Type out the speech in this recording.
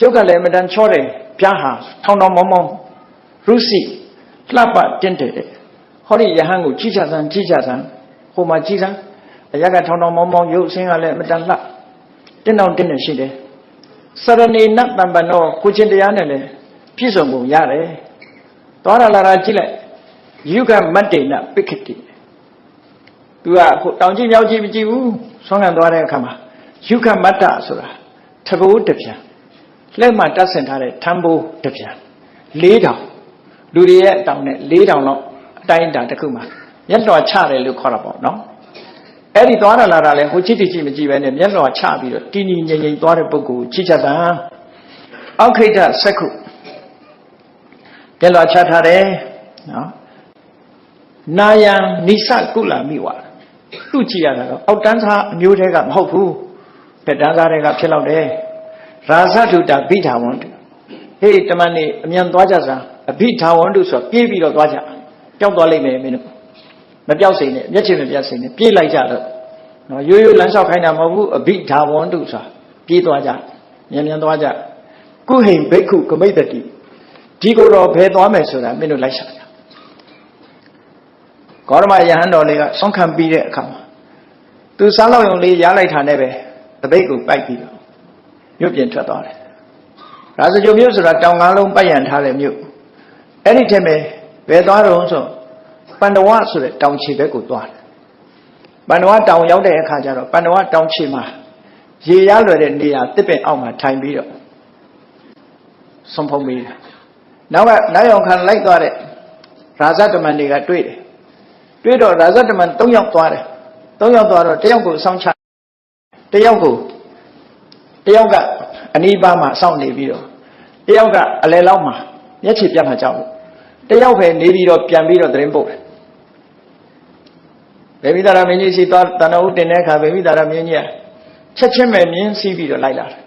ရုပ်ကလည်းအမတန်ချောတယ်ပြားဟာထောင်ထောင်မောင်းမောင်းရုစီလှပတင့်တယ်တဲ့ဟောဒီယဟန်ကိုကြည့်ကြစမ်းကြည့်ကြစမ်းဟိုမှာကြည့်စမ်းအရကထောင်ထောင်မောင်းမောင်းရုပ်အစင်းကလည်းအမတန်လှတင်းတောင်တင်းနေရှိတယ်စရဏေနတံပနောကိုချင်းတရားနဲ့လည်းပြည့်စုံပုံရတယ်သွားရလာတာကြည့်လိုက်ယုကမတ္တေနပိခတိသူကဟိုတောင်ကြည့်မြောက်ကြည့်မကြည့်ဘူးဆွမ်းခံသွားတဲ့အခါမှာယုကမတ္တဆိုတာသဘောတပြန် လက်မှတက်ဆင်ထားတဲ့ထံဘိုးတပြန်၄တောင်လူတွေရဲ့တောင်နဲ့၄တောင်လောက်အတိုင်းအတာတစ်ခုမှာမျက်လွှာချတယ်လို့ခေါ်တာပေါ့နော်အဲ့ဒီသွားရလာတာလေဟိုချစ်တိချစ်မကြည့်ပဲနဲ့မျက်လွှာချပြီးတော့တင်းတင်းငြိမ်ငြိမ်သွားတဲ့ပုဂ္ဂိုလ်ချစ်ချက်တာအောက်ခိတ္တစက္ခုမျက်လွှာချထားတယ်နော်နာယံနိစကုလမိဝါသူ့ကြည့်ရတာတော့အောက်တန်းစားအမျိုးတွေကမဟုတ်ဘူးတက်တန်းစားတွေကဖြစ်တော့တယ် ရာဇတုတဗိဓာဝန္တုဟေးတမန်နေအမြန်သွားကြစမ်းအဘိဓာဝန္တုဆိုပြေးပြီးတော့သွားကြပျောက်သွားလိမ့်မယ်မင်းတို့မပျောက်စိမ့်နဲ့မျက်ခြေမပြတ်စိမ့်နဲ့ပြေးလိုက်ကြတော့နော်ရိုးရိုးလမ်းလျှောက်ခိုင်းတာမဟုတ်ဘူးအဘိဓာဝန္တုဆိုတာပြေးသွားကြမြန်မြန်သွားကြကုဟိန်ဘိက္ခုကမိတ္တတိဒီကိုယ်တော်ဘယ်သွားမယ်ဆိုတာမင်းတို့လိုက်ရှာကြဂေါရမယဟန်တော်လေးကဆုံးခံပြီးတဲ့အခါမှာသူစားလောက်ရုံလေးရားလိုက်တာနဲ့ပဲတပိတ်ကိုပိုက်ပြီးတော့ မြို့ပြင်ထွက်သွားတယ်ရာဇဂုံမြို့ဆိုတာတောင်ငါးလုံးပတ်ရန်ထားတဲ့မြို့အဲ့ဒီထက်ပဲဘယ်သွားတော့ဆိုပန္ဒဝဆိုတဲ့တောင်ခြေဘက်ကိုသွားတယ်ပန္ဒဝတောင်ရောက်တဲ့အခါကျတော့ပန္ဒဝတောင်ခြေမှာရေရလွယ်တဲ့နေရာတစ်ပင်အောက်မှာထိုင်ပြီးတော့ဆုံးဖုံးပြီးတယ်နောက်ကနောက်ရောက်ခံလိုက်သွားတဲ့ရာဇတမန်တွေကတွေ့တယ်တွေ့တော့ရာဇတမန်၃ယောက်သွားတယ်၃ယောက်သွားတော့တယောက်ကိုစောင့်ချတယောက်ကို တယောက်ကအနီးပါးမှာစောင့်နေပြီးတော့တယောက်ကအလဲလောက်မှာမျက်ခြေပြတ်မှာကြောက်လို့တယောက်ပဲနေပြီးတော့ပြန်ပြီးတော့သတင်းပို့တယ်ဗေမိတာရမင်းကြီးစီသွားတဏှုတင်တဲ့အခါဗေမိတာရမင်းကြီးကချက်ချင်းပဲမြင်းစီးပြီးတော့လိုက်လာတယ်